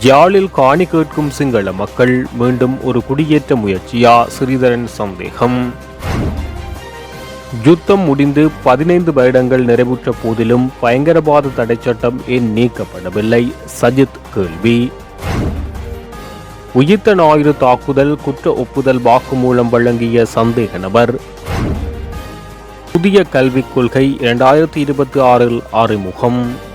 ஜாலில் காணி கேட்கும் சிங்கள மக்கள் மீண்டும் ஒரு குடியேற்ற முயற்சியா? ஸ்ரீதரன் சந்தேகம். யுத்தம் முடிந்து பதினைந்து வருடங்கள் நிறைவுற்ற போதிலும் பயங்கரவாத தடை சட்டம் ஏன் நீக்கப்படவில்லை? சஜித் கேள்வி. உயிர்த்த ஞாயிறு தாக்குதல் குற்ற ஒப்புதல் வாக்குமூலம் வழங்கிய சந்தேக நபர். புதிய கல்விக் கொள்கை இரண்டாயிரத்தி இருபத்தி ஆறில் அறிமுகம்.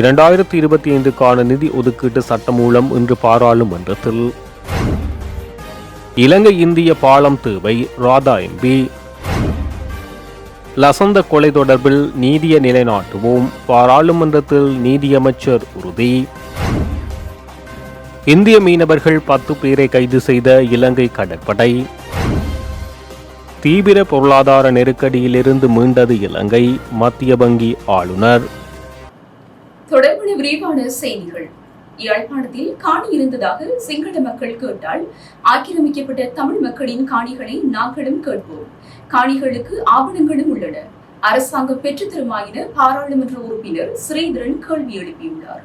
இரண்டாயிரத்தி இருபத்தி ஐந்துக்கான நிதி ஒதுக்கீட்டு சட்டமூலம் இன்று பாராளுமன்றத்தில் இலங்கை இந்திய பாலம் தேவை ராதா எம்பி லசந்த கொலை தொடர்பில் நீதிய நிலைநாட்டுவோம் பாராளுமன்றத்தில் நீதியமைச்சர் உறுதி. இந்திய மீனவர்கள் பத்து பேரை கைது செய்த இலங்கை கடற்படை. தீவிர பொருளாதார நெருக்கடியிலிருந்து மீண்டது இலங்கை மத்திய வங்கி ஆளுநர். விரிவான செய்திகள். யாழ்ப்பாணத்தில் காணி இருந்ததாக சிங்கள மக்கள் கேட்டால் ஆக்கிரமிக்கப்பட்ட தமிழ் மக்களின் காணிகளை நாங்களும் கேட்போம். காணிகளுக்கு ஆவணங்களும் உள்ளன. அரசாங்கம் பெற்றுத்தருமா என பாராளுமன்ற உறுப்பினர் ஸ்ரீதரன் கேள்வி எழுப்பியுள்ளார்.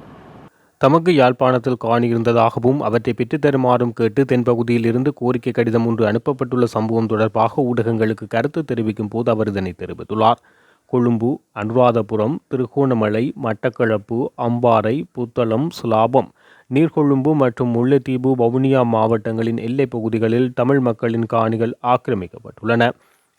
தமக்கு யாழ்ப்பாணத்தில் காணி இருந்ததாகவும் அவற்றை பெற்றுத்தருமாறும் கேட்டு தென்பகுதியில் இருந்து கோரிக்கை கடிதம் ஒன்று அனுப்பப்பட்டுள்ள சம்பவம் தொடர்பாக ஊடகங்களுக்கு கருத்து தெரிவிக்கும் போது அவர் இதனை தெரிவித்துள்ளார். கொழும்பு அனுராதபுரம் திருகோணமலை மட்டக்களப்பு அம்பாறை புத்தளம் சுலாபம் நீர்கொழும்பு மற்றும் முல்லைத்தீவு வவுனியா மாவட்டங்களின் எல்லைப் பகுதிகளில் தமிழ் மக்களின் காணிகள் ஆக்கிரமிக்கப்பட்டுள்ளன.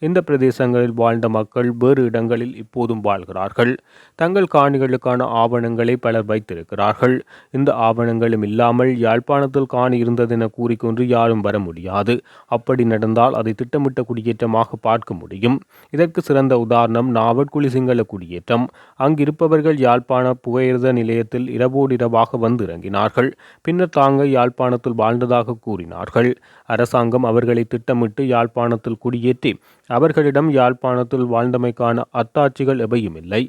இந்த பிரதேசங்களில் வாழ்ந்த மக்கள் வேறு இடங்களில் இப்போதும் வாழ்கிறார்கள். தங்கள் காணிகளுக்கான ஆவணங்களை பலர் வைத்திருக்கிறார்கள். இந்த ஆவணங்களும் இல்லாமல் யாழ்ப்பாணத்தில் காணி இருந்ததென கூறிக்கொண்டு யாரும் வர முடியாது. அப்படி நடந்தால் அதை திட்டமிட்ட குடியேற்றமாக பார்க்க முடியும். இதற்கு சிறந்த உதாரணம் நாவட்குழி சிங்கள குடியேற்றம். அங்கிருப்பவர்கள் யாழ்ப்பாண புகையிரத நிலையத்தில் இரவோடு இரவாக வந்து இறங்கினார்கள் பின்னர் தாங்கள் யாழ்ப்பாணத்தில் வாழ்ந்ததாக கூறினார்கள். அரசாங்கம் அவர்களை திட்டமிட்டு யாழ்ப்பாணத்தில் குடியேற்றி அவர்களிடம் யாழ்ப்பாணத்தில் வாழ்ந்தமைக்கான அத்தாட்சிகள் எவையும் இல்லை.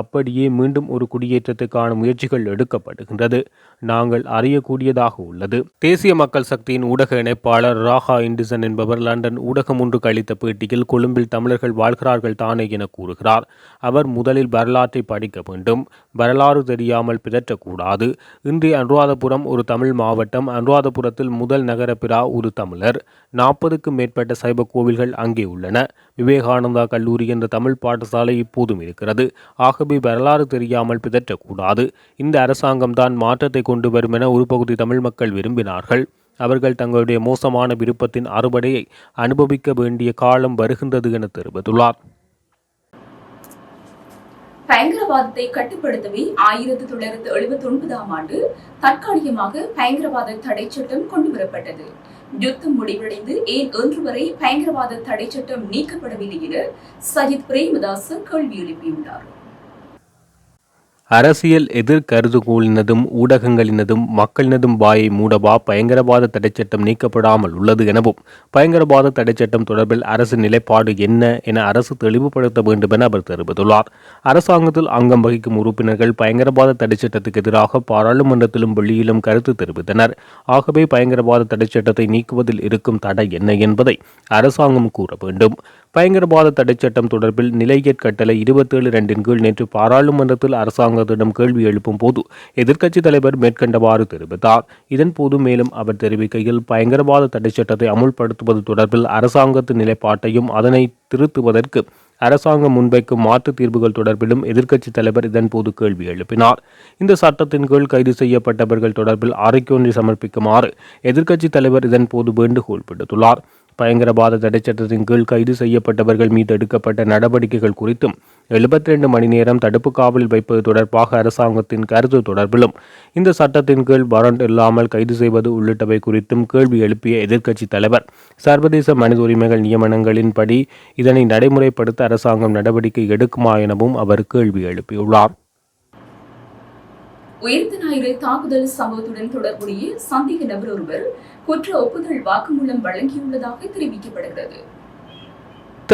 அப்படியே மீண்டும் ஒரு குடியேற்றத்துக்கான முயற்சிகள் எடுக்கப்படுகின்றது. நாங்கள் அறியக்கூடியதாக உள்ளது. தேசிய மக்கள் சக்தியின் ஊடக இணைப்பாளர் ராஹா இண்டிசன் என்பவர் லண்டன் ஊடகம் ஒன்று கழித்த பேட்டியில் கொழும்பில் தமிழர்கள் வாழ்கிறார்கள் தானே என கூறுகிறார். அவர் முதலில் வரலாற்றை படிக்க வேண்டும். வரலாறு தெரியாமல் பிதற்றக்கூடாது. இன்றைய அனுராதபுரம் ஒரு தமிழ் மாவட்டம். அனுராதபுரத்தில் முதல் நகரப்பிரா ஒரு தமிழர். நாற்பதுக்கும் மேற்பட்ட சைவ கோவில்கள் அங்கே உள்ளன. விவேகானந்தா கல்லூரி என்ற தமிழ் பாடசாலை இப்போதும் இருக்கிறது. ஆக ஆகவே வரலாறு தெரியாமல் பிதற்றக்கூடாது. இந்த அரசாங்கம் தான் மாற்றத்தை கொண்டு வரும் என ஒரு பகுதி தமிழ் மக்கள் விரும்பினார்கள். அவர்கள் தங்களுடைய மோசமான விருப்பத்தின் அறுபடையை அனுபவிக்க வேண்டிய காலம் வருகின்றது என தெரிவித்துள்ளார். பயங்கரவாதத்தை கட்டுப்படுத்தவே ஆயிரத்தி தொள்ளாயிரத்தி எழுபத்தி ஒன்பதாம் ஆண்டு தற்காலிகமாக பயங்கரவாத தடை சட்டம் கொண்டுவரப்பட்டது யுத்தம் முடிவடைந்து ஏன் இன்று வரை பயங்கரவாத தடை சட்டம் நீக்கப்படவில்லை என சஜித் பிரேமதாஸ் கேள்வி எழுப்பியுள்ளார். அரசியல் எதிர் கருதுகோளினதும் ஊடகங்களினதும் மக்களினதும் வாயை மூடவா பயங்கரவாத தடைச்சட்டம் நீக்கப்படாமல் உள்ளது எனவும் பயங்கரவாத தடைச்சட்டம் தொடர்பில் அரசு நிலைப்பாடு என்ன என அரசு தெளிவுபடுத்த வேண்டும் என அவர் தெரிவித்துள்ளார். அரசாங்கத்தில் அங்கம் வகிக்கும் உறுப்பினர்கள் பயங்கரவாத தடைச்சட்டத்துக்கு எதிராக பாராளுமன்றத்திலும் வெளியிலும் கருத்து தெரிவித்தனர். ஆகவே பயங்கரவாத தடைச்சட்டத்தை நீக்குவதில் இருக்கும் தடை என்ன என்பதை அரசாங்கம் கூற வேண்டும். பயங்கரவாத தடைச்சட்டம் தொடர்பில் நிலையற் கட்டளை இருபத்தேழு ரெண்டின் கீழ் நேற்று பாராளுமன்றத்தில் அரசாங்கத்திடம் கேள்வி எழுப்பும் போது எதிர்க்கட்சித் தலைவர் மேற்கண்டவாறு தெரிவித்தார். இதன்போது மேலும் அவர் தெரிவிக்கையில் பயங்கரவாத தடைச்சட்டத்தை அமுல்படுத்துவது தொடர்பில் அரசாங்கத்தின் நிலைப்பாட்டையும் அதனை திருத்துவதற்கு அரசாங்கம் முன்வைக்கும் மாற்று தீர்வுகள் தொடர்பிலும் எதிர்க்கட்சித் தலைவர் இதன்போது கேள்வி எழுப்பினார். இந்த சட்டத்தின் கீழ் கைது செய்யப்பட்டவர்கள் தொடர்பில் அறிக்கை சமர்ப்பிக்குமாறு எதிர்க்கட்சித் தலைவர் இதன்போது வேண்டுகோள் விடுத்துள்ளார். பயங்கரவாத தடைச்சட்டத்தின் கீழ் கைது செய்யப்பட்டவர்கள் மீது எடுக்கப்பட்ட நடவடிக்கைகள் குறித்தும் எழுபத்தி ரெண்டு மணி நேரம் தடுப்பு காவலில் வைப்பது தொடர்பாக அரசாங்கத்தின் கருத்து தொடர்பிலும் இந்த சட்டத்தின் கீழ் வரண்ட் இல்லாமல் கைது செய்வது உள்ளிட்டவை குறித்தும் கேள்வி எழுப்பிய எதிர்க்கட்சித் தலைவர். சர்வதேச மனித உரிமைகள் நியமனங்களின்படி இதனை நடைமுறைப்படுத்த அரசாங்கம் நடவடிக்கை எடுக்குமா எனவும் அவர் கேள்வி எழுப்பியுள்ளார். உயிர்த்த ஞாயிறு தாக்குதல் சம்பவத்துடன் தொடர்புடைய சந்தேக நபர் ஒருவர் குற்ற ஒப்புதல் வாக்குமூலம் வழங்கியுள்ளதாக தெரிவிக்கப்படுகிறது.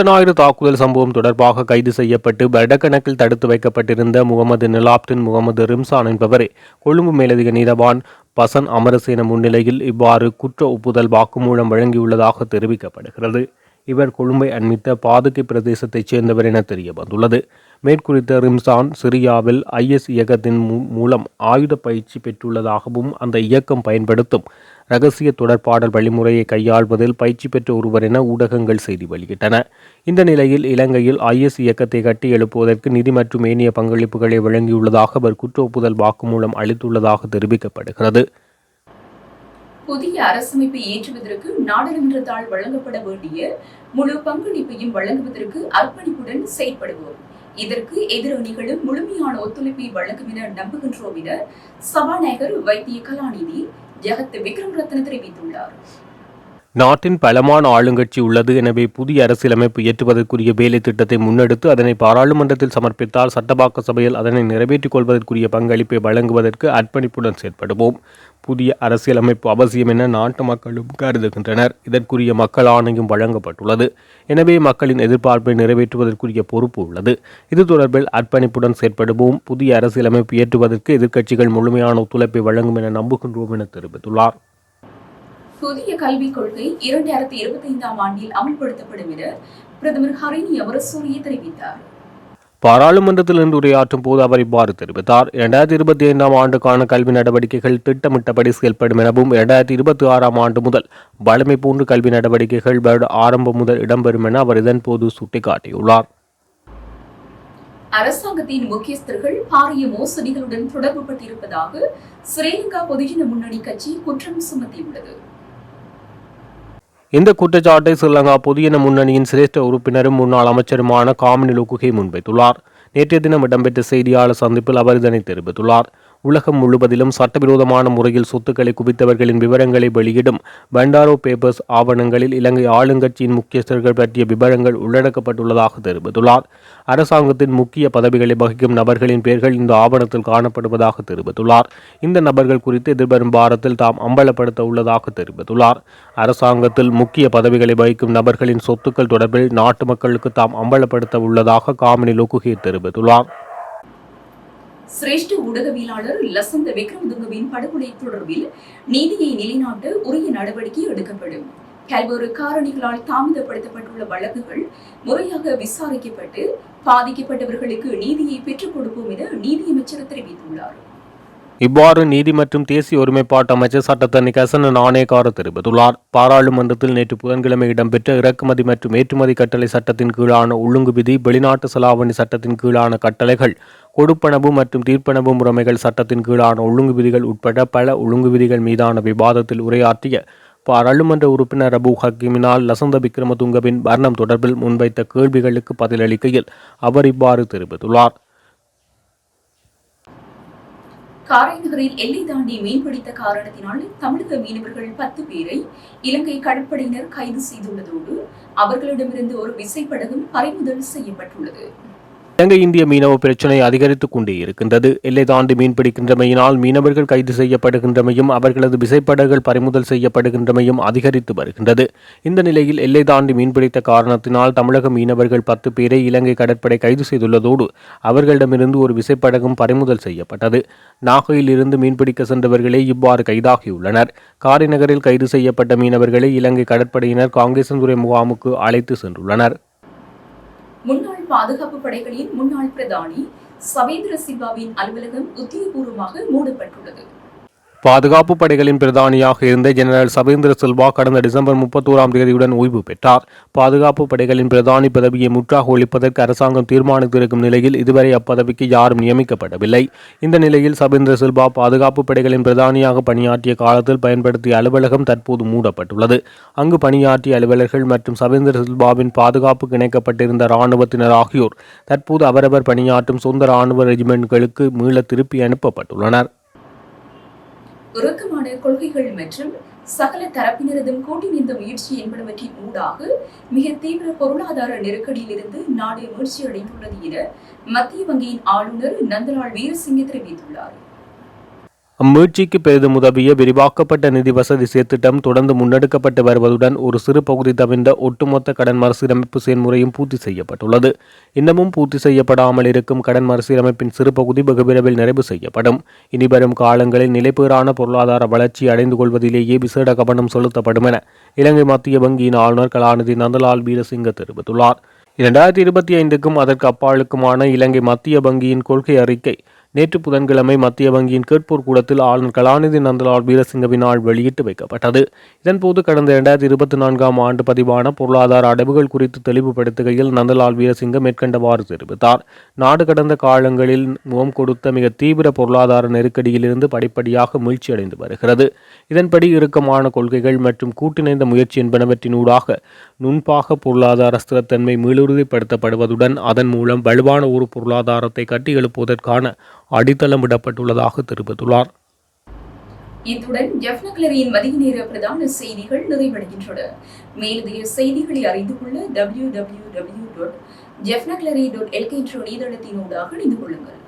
ஞாயிறு தாக்குதல் சம்பவம் தொடர்பாக கைது செய்யப்பட்டு வருடக்கணக்கில் தடுத்து வைக்கப்பட்டிருந்த முகமது நிலாப்தின் முகமது ரிம்சான் என்பவரை கொழும்பு மேலதிக நீதவான் பசன் அமரசேன முன்னிலையில் இவ்வாறு குற்ற ஒப்புதல் வாக்குமூலம் வழங்கியுள்ளதாக தெரிவிக்கப்படுகிறது. இவர் கொழும்பை அண்மித்த பாதுகை பிரதேசத்தைச் சேர்ந்தவர் என தெரிய வந்துள்ளது மேற்குறித்த ரிம்சான் சிரியாவில் ஐஎஸ் இயக்கத்தின் மூ- மூலம் ஆயுத பயிற்சி பெற்றுள்ளதாகவும் அந்த இயக்கம் பயன்படுத்தும் ரகசிய தொடர்பாடல் வழிமுறையை கையாள்வதில் பயிற்சி பெற்ற ஒருவர் என ஊடகங்கள் செய்தி வெளியிட்டன. இந்த நிலையில் இலங்கையில் ஐஎஸ் இயக்கத்தை கட்டி எழுப்புவதற்கு நிதி மற்றும் ஏனைய பங்களிப்புகளை வழங்கியுள்ளதாக அவர் குற்ற ஒப்புதல் வாக்குமூலம் அளித்துள்ளதாக தெரிவிக்கப்படுகிறது. புதிய அரசமைப்பை ஏற்றுவதற்கு நாடாளுமன்றத்தால் வழங்கப்பட வேண்டிய முழு பங்களிப்பையும் வழங்குவதற்கு அர்ப்பணிப்புடன் செயல்படுவோம் இதற்கு எதிரணிகளும் முழுமையான ஒத்துழைப்பை வழங்கும் என நம்புகின்றோம் என சபாநாயகர் வைத்திய கலாநிதி ஜெகத் விக்ரம் ரத்ன தெரிவித்துள்ளார் நாட்டின் பலமான ஆளுங்கட்சி உள்ளது. எனவே புதிய அரசியலமைப்பு இயற்றுவதற்குரிய வேலை திட்டத்தை முன்னெடுத்து அதனை பாராளுமன்றத்தில் சமர்ப்பித்தால் சட்டபாக்க சபையில் அதனை நிறைவேற்றிக் கொள்வதற்குரிய பங்களிப்பை வழங்குவதற்கு அர்ப்பணிப்புடன் செயற்படுவோம். புதிய அரசியலமைப்பு அவசியம் என நாட்டு மக்களும் கருதுகின்றனர். இதற்குரிய மக்கள் ஆணையம் வழங்கப்பட்டுள்ளது. எனவே மக்களின் எதிர்பார்ப்பை நிறைவேற்றுவதற்குரிய பொறுப்பு உள்ளது. இது தொடர்பில் அர்ப்பணிப்புடன் செயற்படுவோம். புதிய அரசியலமைப்பு இயற்றுவதற்கு எதிர்க்கட்சிகள் முழுமையான ஒத்துழைப்பை வழங்கும் என நம்புகின்றோம் என தெரிவித்துள்ளார். புதிய கல்விக் கொள்கை இரண்டாயிரத்தி இருபத்தி ஐந்தாம் ஆண்டில் அமல்படுத்தப்படும் என பிரதமர் ஹரிணி அமரசூரிய தெரிவித்தார். பாராளுமன்றத்தில் இன்று உரையாற்றும் போது அவர் இவ்வாறு தெரிவித்தார். இரண்டாயிரத்தி இருபத்தி ஐந்தாம் ஆண்டுக்கான கல்வி நடவடிக்கைகள் திட்டமிட்டபடி செயல்படும் எனவும் இரண்டாயிரத்தி இருபத்தி ஆறாம் ஆண்டு முதல் வழமை போன்று கல்வி நடவடிக்கைகள் வருட ஆரம்பம் முதல் இடம்பெறும் என அவர் இதன்போது சுட்டிக்காட்டியுள்ளார். அரசாங்கத்தின் முக்கியஸ்தர்கள் பாரிய மோசடிகளுடன் தொடர்பு பட்டிருப்பதாக ஸ்ரீலங்கா பொதுஜன முன்னணி கட்சி குற்றம் சுமத்தியுள்ளது. இந்த குற்றச்சாட்டை ஸ்ரீலங்கா பொதுஜன முன்னணியின் சிரேஷ்ட உறுப்பினரும் முன்னாள் அமைச்சருமான காமினி லுகுகே முன்வைத்துள்ளார். நேற்றைய தினம் இடம்பெற்ற செய்தியாளர் சந்திப்பில் அவர் இதனை தெரிவித்துள்ளார். உலகம் முழுவதிலும் சட்டவிரோதமான முறையில் சொத்துக்களை குவித்தவர்களின் விவரங்களை வெளியிடும் பண்டாரோ பேப்பர்ஸ் ஆவணங்களில் இலங்கை ஆளுங்கட்சியின் முக்கியஸ்தர்கள் பற்றிய விவரங்கள் உள்ளடக்கப்பட்டுள்ளதாக தெரிவித்துள்ளார். அரசாங்கத்தின் முக்கிய பதவிகளை வகிக்கும் நபர்களின் பெயர்கள் இந்த ஆவணத்தில் காணப்படுவதாக தெரிவித்துள்ளார். இந்த நபர்கள் குறித்து எதிர்வரும் வாரத்தில் தாம் அம்பலப்படுத்த உள்ளதாக தெரிவித்துள்ளார். அரசாங்கத்தில் முக்கிய பதவிகளை வகிக்கும் நபர்களின் சொத்துக்கள் தொடர்பில் நாட்டு மக்களுக்கு தாம் அம்பலப்படுத்த உள்ளதாக காமினி லோகுகே தெரிவித்துள்ளார். சிரேஷ்ட ஊடகவியலாளர் லசந்த விக்ரமதுங்கவின் படுகொலை தொடர்பில் நீதியை நிலைநாட்ட உரிய நடவடிக்கை எடுக்கப்படும். பல்வேறு காரணிகளால் தாமதப்படுத்தப்பட்டுள்ள வழக்குகள் முறையாக விசாரிக்கப்பட்டு பாதிக்கப்பட்டவர்களுக்கு நீதியை பெற்றுக் கொடுப்போம் என நீதியமைச்சர் தெரிவித்துள்ளார். இவ்வாறு நீதி மற்றும் தேசிய ஒருமைப்பாட்டு அமைச்சர் சட்டத்தரணி கசன நாணயக்கார தெரிவித்துள்ளார். பாராளுமன்றத்தில் நேற்று புதன்கிழமை இடம்பெற்ற இறக்குமதி மற்றும் ஏற்றுமதி கட்டளை சட்டத்தின் கீழான ஒழுங்கு விதி வெளிநாட்டு செலாவணி சட்டத்தின் கீழான கட்டளைகள் கொடுப்பனவு மற்றும் தீர்ப்பனவு முறைமைகள் சட்டத்தின் கீழான ஒழுங்கு விதிகள் உட்பட பல ஒழுங்கு விதிகள் மீதான விவாதத்தில் உரையாற்றிய பாராளுமன்ற உறுப்பினர் அபு ஹக்கீமினால் லசந்த விக்ரமதுங்கவின் மரணம் தொடர்பில் முன்வைத்த கேள்விகளுக்கு பதிலளிக்கையில் அவர் இவ்வாறு தெரிவித்துள்ளார். காரைநகரில் எல்லை தாண்டி மீன்பிடித்த காரணத்தினால் தமிழக மீனவர்கள் பத்து பேரை இலங்கை கடற்படையினர் கைது செய்துள்ளதோடு அவர்களிடமிருந்து ஒரு விசைப்படகும் பறிமுதல் செய்யப்பட்டுள்ளது. இலங்கை இந்திய மீனவ பிரச்சினை அதிகரித்துக் கொண்டே இருக்கின்றது. எல்லை தாண்டி மீன்பிடிக்கின்றமையினால் மீனவர்கள் கைது செய்யப்படுகின்றமையும் அவர்களது விசைப்படகுகள் பறிமுதல் செய்யப்படுகின்றமையும் அதிகரித்து வருகின்றது. இந்த நிலையில் எல்லை தாண்டி மீன்பிடித்த காரணத்தினால் தமிழக மீனவர்கள் பத்து பேரை இலங்கை கடற்படை கைது செய்துள்ளதோடு அவர்களிடமிருந்து ஒரு விசைப்படகும் பறிமுதல் செய்யப்பட்டது. நாகையில் இருந்து மீன்பிடிக்க சென்றவர்களே இவ்வாறு கைதாகியுள்ளனர். காரைநகரில் கைது செய்யப்பட்ட மீனவர்களை இலங்கை கடற்படையினர் காங்கேசன்துறை முகாமுக்கு அழைத்து சென்றுள்ளனர். முன்னாள் பாதுகாப்பு படைகளின் முன்னாள் பிரதானி சவேந்திர சில்வாவின் அலுவலகம் உத்தியோகபூர்வமாக மூடப்பட்டுள்ளது. பாதுகாப்பு படைகளின் பிரதானியாக இருந்த ஜெனரல் சபேந்திர சில்வா கடந்த டிசம்பர் முப்பத்தோராம் தேதியுடன் ஓய்வு பெற்றார். பாதுகாப்பு படைகளின் பிரதானி பதவியை முற்றாக ஒழிப்பதற்கு அரசாங்கம் தீர்மானித்திருக்கும் நிலையில் இதுவரை அப்பதவிக்கு யாரும் நியமிக்கப்படவில்லை. இந்த நிலையில் சபேந்திர சில்வா பாதுகாப்பு படைகளின் பிரதானியாக பணியாற்றிய காலத்தில் பயன்படுத்திய அலுவலகம் தற்போது மூடப்பட்டுள்ளது. அங்கு பணியாற்றிய அலுவலர்கள் மற்றும் சபேந்திர சில்வாவின் பாதுகாப்புக்கு இணைக்கப்பட்டிருந்த இராணுவத்தினர் ஆகியோர் தற்போது அவரவர் பணியாற்றும் சொந்த இராணுவ ரெஜிமெண்ட்களுக்கு மீள திருப்பி அனுப்பப்பட்டுள்ளனர். இறுக்கமான கொள்கைகள் மற்றும் சகல தரப்பினரதும் கூட்டிணைந்த முயற்சி என்பனவற்றின் ஊடாக மிக தீவிர பொருளாதார நெருக்கடியிலிருந்து நாடு மீழ்ச்சியடைந்துள்ளது என மத்திய வங்கியின் ஆளுநர் நந்தலால் வீரசிங்க தெரிவித்துள்ளார். அம்மீட்சிக்கு பெரிதும் உதவிய விரிவாக்கப்பட்ட நிதி வசதி செயற்திட்டம் தொடர்ந்து முன்னெடுக்கப்பட்டு வருவதுடன் ஒரு சிறு பகுதி தவிர்ந்த ஒட்டுமொத்த கடன் மறுசீரமைப்பு செயல்முறையும் பூர்த்தி செய்யப்பட்டுள்ளது. இன்னமும் பூர்த்தி செய்யப்படாமல் இருக்கும் கடன் மறுசீரமைப்பின் சிறு பகுதி வெகுவிரைவில் நிறைவு செய்யப்படும். இனிவரும் காலங்களில் நிலைப்பேறான பொருளாதார வளர்ச்சி அடைந்து கொள்வதிலேயே விசேட கவனம் செலுத்தப்படும் என இலங்கை மத்திய வங்கியின் ஆளுநர் கலாநிதி நந்தலால் வீரசிங்க தெரிவித்துள்ளார். இரண்டாயிரத்தி இருபத்தி ஐந்துக்கும் அதற்கு அப்பாலுக்குமான இலங்கை மத்திய வங்கியின் கொள்கை அறிக்கை நேற்று புதன்கிழமை மத்திய வங்கியின் கேட்போர் கூடத்தில் ஆளுநர் கலாநிதி நந்தலால் வீரசிங்கவினால் வெளியிட்டு வைக்கப்பட்டது. இதன்போது கடந்த இரண்டாயிரத்தி இருபத்தி நான்காம் ஆண்டு பதிவான பொருளாதார அடைவுகள் குறித்து தெளிவுபடுத்துகையில் நந்தலால் வீரசிங்க மேற்கண்டவாறு தெரிவித்தார். நாடு கடந்த காலங்களில் முகம் கொடுத்த மிக தீவிர பொருளாதார நெருக்கடியிலிருந்து படிப்படியாக மீழ்ச்சியடைந்து வருகிறது. இதன்படி இறுக்கமான கொள்கைகள் மற்றும் கூட்டிணைந்த முயற்சி என்பனவற்றினூடாக நுண்பாக பொருளாதார ஸ்திரத்தன்மை மீளுறுதிப்படுத்தப்படுவதுடன் அதன் மூலம் வலுவான ஒரு பொருளாதாரத்தை கட்டியெழுப்புவதற்கான விடப்பட்டுள்ளதாக தெரிவித்துள்ளார். இத்துடன் ஜெஃப்னக்லரியின் மதிய நேர பிரதான செய்திகள் நிறைவடைகின்றன. மேலதிக செய்திகளை அறிந்து கொள்ள W W W dot Jaffnagallery dot LK என்ற இணையதளத்தினூடாக இணைந்து கொள்ளுங்கள்.